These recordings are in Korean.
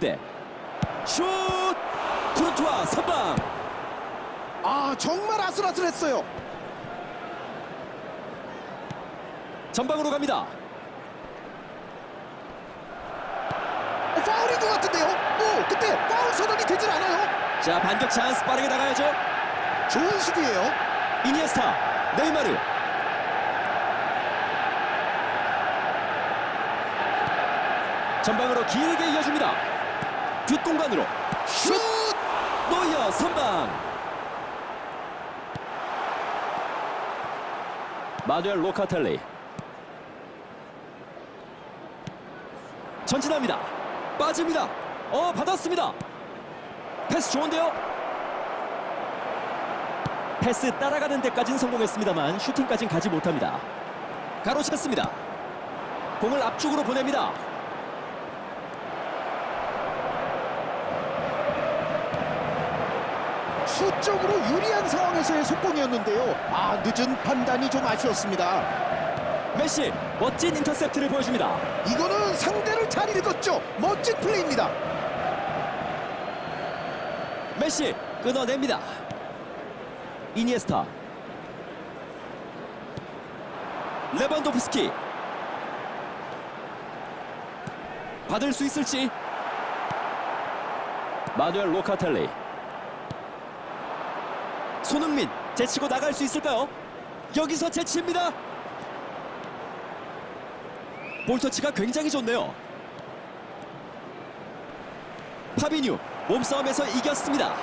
네. 슛! 쿠르투아 선방! 아 정말 아슬아슬했어요. 전방으로 갑니다. 어, 파울인 것 같은데요. 오 그때 파울 선언이 되질 않아요. 자, 반격 찬스 빠르게 나가야죠. 좋은 수비예요. 이니에스타, 네이마르. 전방으로 길게 이어줍니다. 뒷공간으로 슛! 노이어 선방. 마누엘 로카텔리. 전진합니다. 빠집니다. 어, 받았습니다. 패스 좋은데요? 패스 따라가는 데까지는 성공했습니다만 슈팅까지는 가지 못합니다. 가로챘습니다. 공을 앞쪽으로 보냅니다. 수적으로 유리한 상황에서의 속공이었는데요. 아 늦은 판단이 좀 아쉬웠습니다. 메시 멋진 인터셉트를 보여줍니다. 이거는 상대를 잘 읽었죠. 멋진 플레이입니다. 메시 끊어냅니다. 이니에스타 레반도프스키 받을 수 있을지 마누엘 로카텔리 손흥민 제치고 나갈 수 있을까요? 여기서 제치입니다. 볼터치가 굉장히 좋네요. 파비뉴 몸싸움에서 이겼습니다.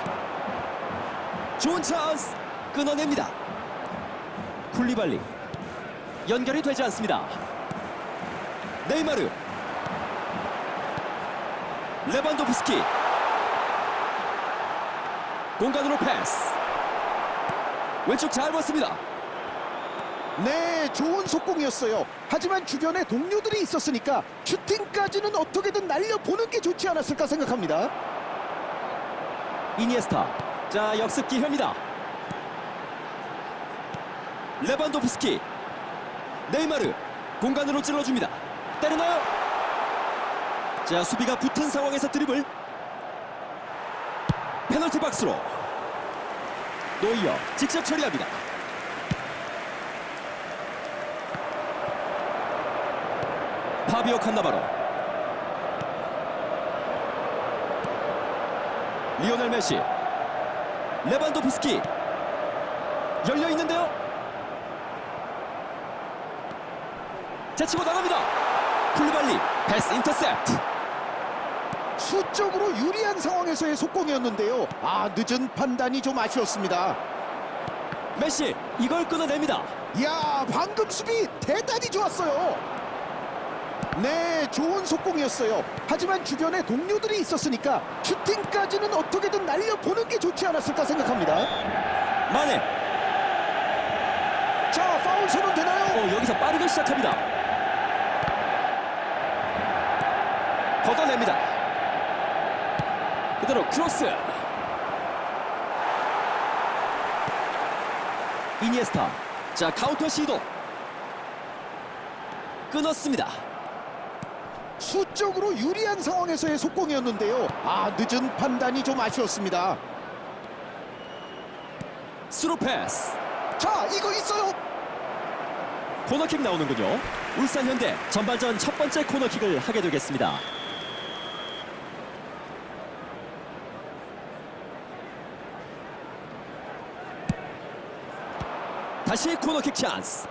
좋은 찬스 끊어냅니다. 쿨리발리 연결이 되지 않습니다. 네이마르 레반도프스키 공간으로 패스 왼쪽 잘 봤습니다. 네, 좋은 속공이었어요. 하지만 주변에 동료들이 있었으니까 슈팅까지는 어떻게든 날려보는 게 좋지 않았을까 생각합니다. 이니에스타. 자 역습 기회입니다. 레반도프스키. 네이마르 공간으로 찔러줍니다. 때리나요. 자 수비가 붙은 상황에서 드리블. 페널티 박스로 노이어 직접 처리합니다 파비오 칸나바로 리오넬 메시 레반도프스키 열려 있는데요. 제치고 나갑니다. 쿨리발리 패스 인터셉트. 수적으로 유리한 상황에서의 속공이었는데요. 아, 늦은 판단이 좀 아쉬웠습니다. 메시 이걸 끊어냅니다. 이야, 방금 수비 대단히 좋았어요. 네, 좋은 속공이었어요. 하지만 주변에 동료들이 있었으니까 슈팅까지는 어떻게든 날려보는 게 좋지 않았을까 생각합니다. 마네 자, 파울 선언 되나요? 어, 여기서 빠르게 시작합니다. 걷어냅니다. 그대로 크로스. 이니에스타. 자 카운터 시도. 끊었습니다. 수적으로 유리한 상황에서의 속공이었는데요. 아, 늦은 판단이 좀 아쉬웠습니다. 스루 패스. 자, 이거 있어요. 코너킥 나오는군요. 울산 현대 전반전 첫 번째 코너킥을 하게 되겠습니다. 다시 코너킥 찬스.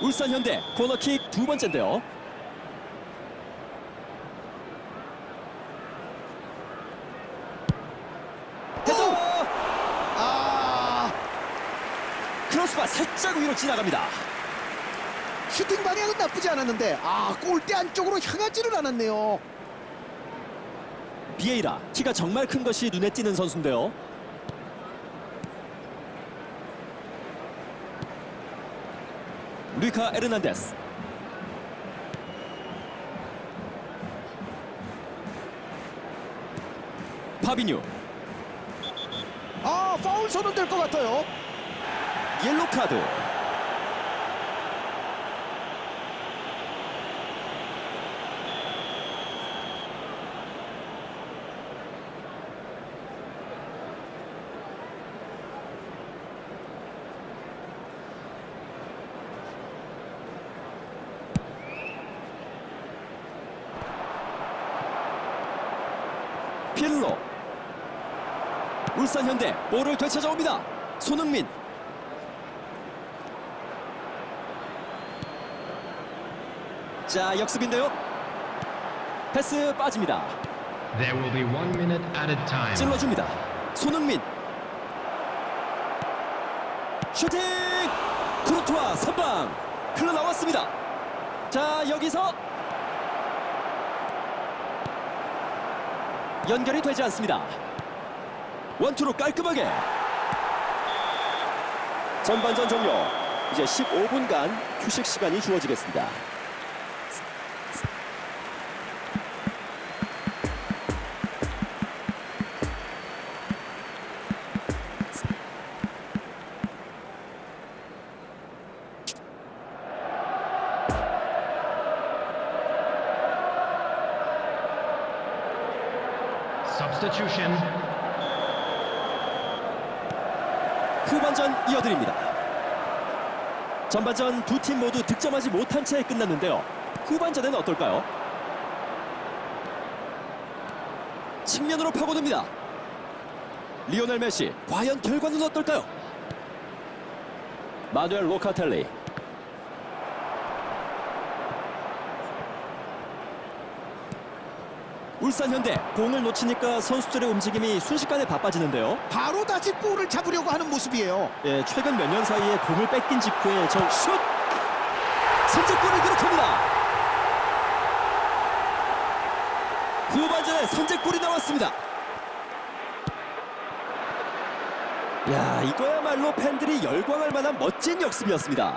울산 현대 코너킥 두 번째인데요. 헤더! 아, 크로스바 살짝 위로 지나갑니다. 슈팅 방향은 나쁘지 않았는데 아, 골대 안쪽으로 향하지는 않았네요. 비에이라 키가 정말 큰 것이 눈에 띄는 선수인데요. 루이카 에르난데스 파비뉴 아, 파울 선언될 것 같아요. 옐로 카드 필로 울산 현대 볼을 되찾아옵니다. 손흥민 자 역습인데요. 패스 빠집니다. There will be one minute added time. 찔러줍니다. 손흥민 슈팅 크루트와 선방 흘러나왔습니다. 자 여기서 연결이 되지 않습니다. 원투로 깔끔하게 전반전 종료. 이제 15분간 휴식 시간이 주어지겠습니다. Substitution. 후반전 이어드립니다. 전반전 두 팀 모두 득점하지 못한 채 끝났는데요. 후반전에는 어떨까요? 측면으로 파고듭니다. 리오넬 메시, 과연 결과는 어떨까요? 마누엘 로카텔리. 울산 현대 공을 놓치니까 선수들의 움직임이 순식간에 바빠지는데요. 바로 다시 볼을 잡으려고 하는 모습이에요. 예, 최근 몇 년 사이에 공을 뺏긴 직후에 저 슛! 선제골을 기록합니다. 후반전에 선제골이 나왔습니다. 야, 이거야말로 팬들이 열광할 만한 멋진 역습이었습니다.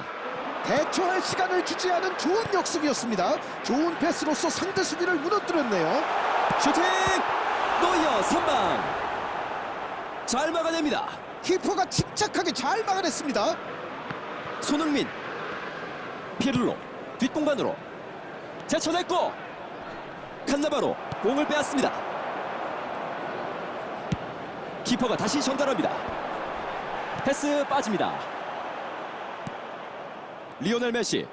대처할 시간을 주지 않은 좋은 역습이었습니다. 좋은 패스로서 상대 수비를 무너뜨렸네요. 슈팅! 노이어 선방! 잘 막아냅니다. 키퍼가 침착하게 잘 막아냈습니다. 손흥민 피를로 뒷공간으로 제쳐냈고 칸나바로 공을 빼앗습니다 키퍼가 다시 전달합니다 패스 빠집니다 리오넬 메시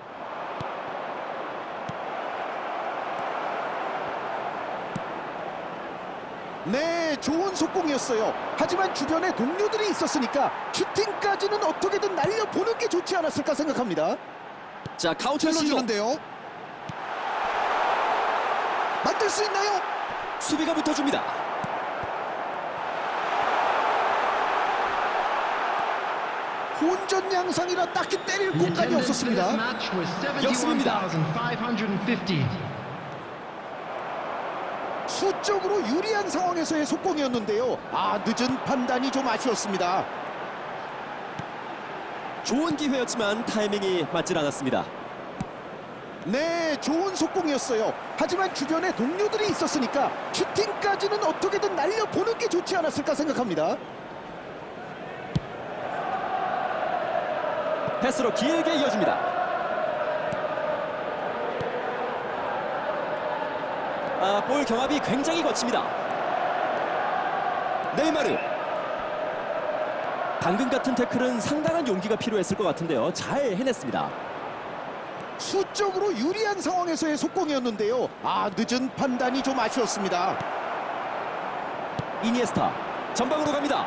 네, 좋은 속공이었어요. 하지만 주변에 동료들이 있었으니까 슈팅까지는 어떻게든 날려보는 게 좋지 않았을까 생각합니다. 자 카운터 시도 찔러주는데요. 만들 수 있나요? 수비가 붙어줍니다 혼전 양상이라 딱히 때릴 공간이 없었습니다. 역습입니다. 71,550. 수적으로 유리한 상황에서의 속공이었는데요. 아, 늦은 판단이 좀 아쉬웠습니다. 좋은 기회였지만 타이밍이 맞질 않았습니다 네, 좋은 속공이었어요. 하지만 주변에 동료들이 있었으니까 슈팅까지는 어떻게든 날려보는 게 좋지 않았을까 생각합니다. 패스로 길게 이어줍니다. 아, 볼 경합이 굉장히 거칩니다. 네이마르. 방금 같은 태클은 상당한 용기가 필요했을 것 같은데요. 잘 해냈습니다. 수적으로 유리한 상황에서의 속공이었는데요. 아, 늦은 판단이 좀 아쉬웠습니다. 이니에스타 전방으로 갑니다.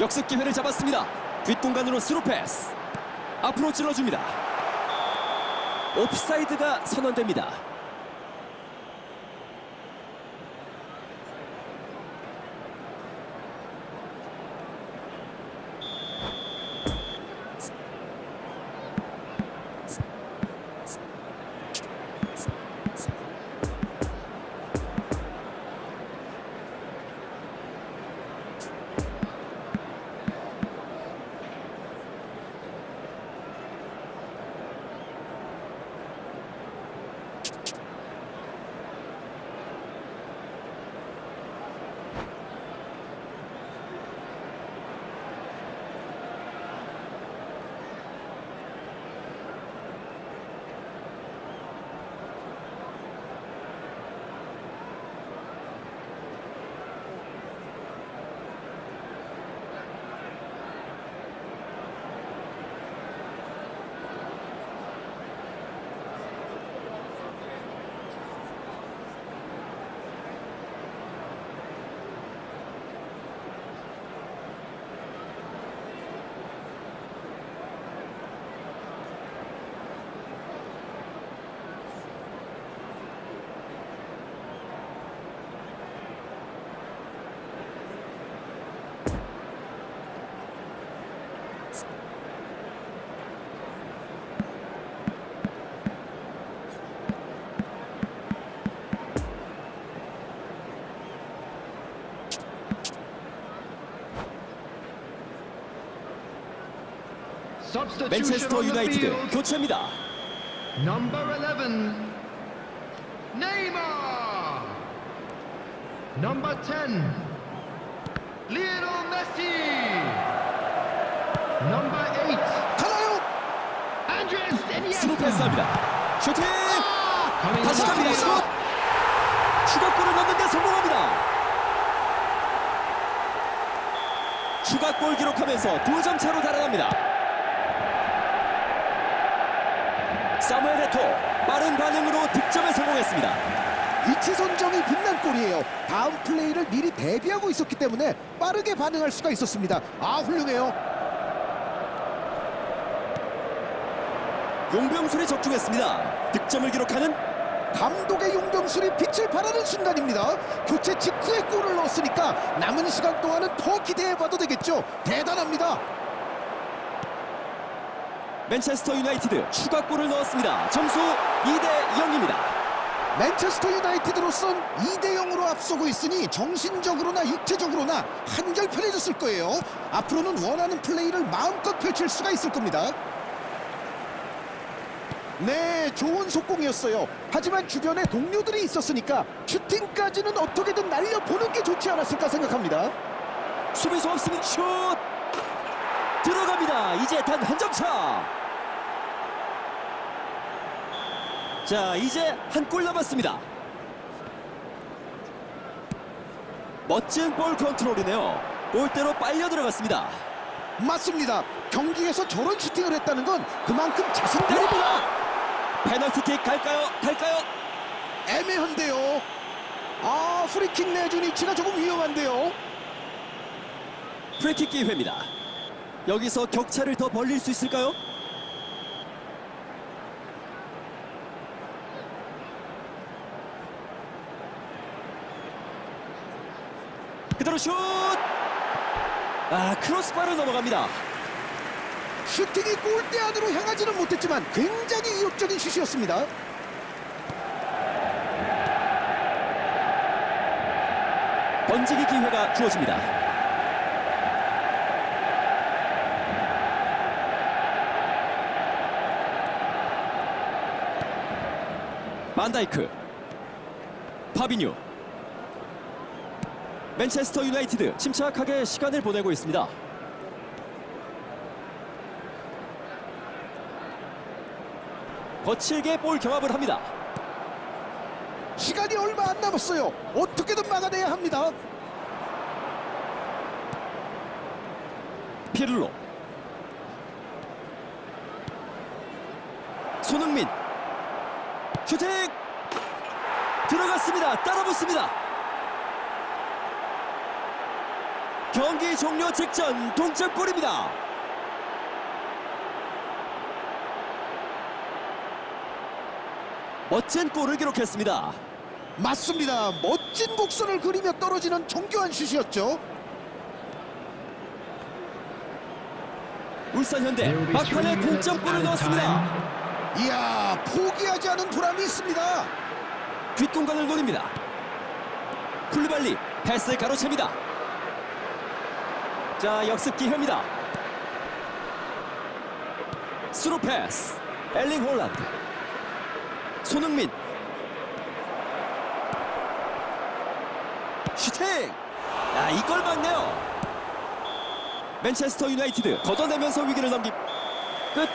역습 기회를 잡았습니다. 뒷공간으로 스루 패스. 앞으로 찔러줍니다. 옵사이드가 선언됩니다. 맨체스터 유나이티드. 교체입니다. Number 11, Neymar. Number 10, Lionel Messi. Number 8, 가나요? Andres 스루. 패스합니다. 슈팅! Coming 다시 갑니다. 슛! 추가골을 넣는데 성공합니다. 추가골 기록하면서 두 점 차로 달아납니다. 사무엘 에토 빠른 반응으로 득점에 성공했습니다. 위치 선정이 빛난 골이에요. 다음 플레이를 미리 대비하고 있었기 때문에 빠르게 반응할 수가 있었습니다. 아 훌륭해요. 용병술이 적중했습니다. 득점을 기록하는 감독의 용병술이 빛을 발하는 순간입니다. 교체 직후에 골을 넣었으니까 남은 시간 동안은 더 기대해봐도 되겠죠. 대단합니다. 맨체스터 유나이티드 추가골을 넣었습니다. 점수 2대 0입니다. 맨체스터 유나이티드로선 2대 0으로 앞서고 있으니 정신적으로나 육체적으로나 한결 편해졌을 거예요. 앞으로는 원하는 플레이를 마음껏 펼칠 수가 있을 겁니다. 네, 좋은 속공이었어요. 하지만 주변에 동료들이 있었으니까 슈팅까지는 어떻게든 날려보는 게 좋지 않았을까 생각합니다. 수비수 없으면 슛 들어갑니다. 이제 단 한 점 차. 자, 이제 한 골 남았습니다. 멋진 볼 컨트롤이네요. 골대로 빨려 들어갔습니다. 맞습니다. 경기에서 저런 슈팅을 했다는 건 그만큼 자신감입니다. 페널티킥 갈까요? 갈까요? 애매한데요. 아, 프리킥 내준 위치가 조금 위험한데요. 프리킥 기회입니다. 여기서 격차를 더 벌릴 수 있을까요? 그대로 슛! 아, 크로스바를 넘어갑니다. 슈팅이 골대 안으로 향하지는 못했지만 굉장히 위협적인 슛이었습니다. 번지기 기회가 주어집니다. 반다이크 파비뉴 맨체스터 유나이티드 침착하게 시간을 보내고 있습니다. 거칠게 볼 경합을 합니다. 시간이 얼마 안 남았어요. 어떻게든 막아내야 합니다. 피를로 손흥민 슈팅 들어갔습니다. 따라붙습니다. 경기 종료 직전 동점골입니다. 멋진 골을 기록했습니다. 맞습니다. 멋진 곡선을 그리며 떨어지는 정교한 슛이었죠. 울산 현대 막판에 동점골을 넣었습니다 이야, 포기하지 않은 보람이 있습니다. 뒷공간을 노립니다. 쿨리발리 패스 가로챕니다. 자 역습 기회입니다. 스루 패스 엘링 홀란드 손흥민 슈팅 야 이걸 막네요. 맨체스터 유나이티드 걷어내면서 위기를 넘깁 끝까지